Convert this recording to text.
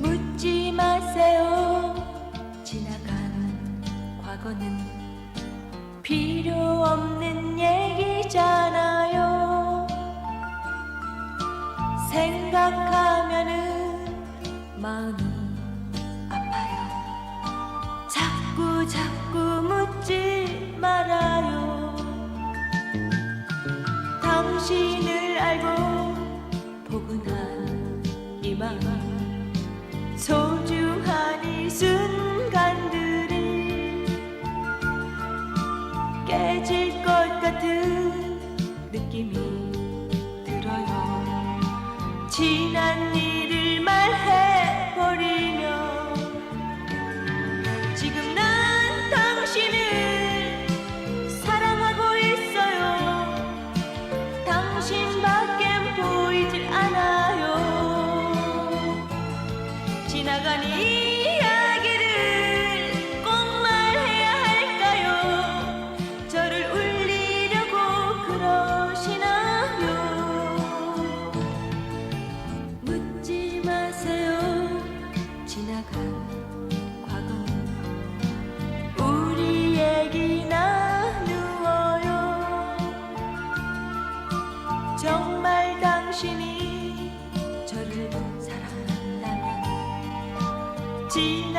묻지 마세요. 지나간 과거는 필요 없는 얘기 생각하면은 마음이 아파요. 자꾸 자꾸 묻지 말아요. 당신을 알고 포근한 이 마음 소중한 이 순간들이 깨질 것 같은 지난 일 정말 당신이 저를 사랑한다면 지